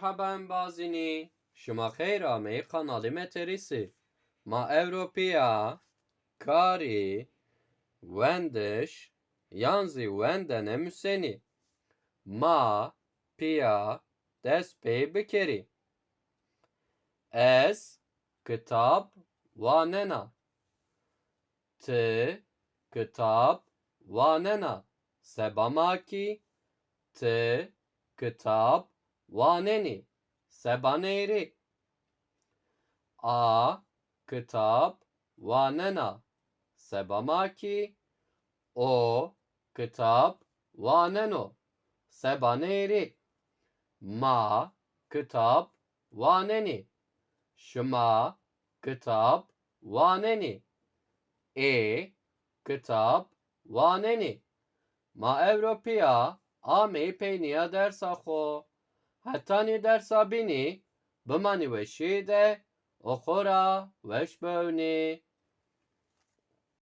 merhaben bazini. Şuma kheyra me kanalı meterisi. Ma Evropia kari vendeş yanzi vendene müseni. Ma pia despey bikeri. Es kitap vanena. T kitap vanena. Sebamaki T kitap vaneni. Sebaneri. A kitap vanena. Sebamaki O kitap vaneno. Sebaneri. Ma kitap vaneni. Şma kitap vaneni. E kitap vaneni. Ma Evropia ame peyniya dersa xo. Hattani dersa bini bimani ve şide okora veş bövni.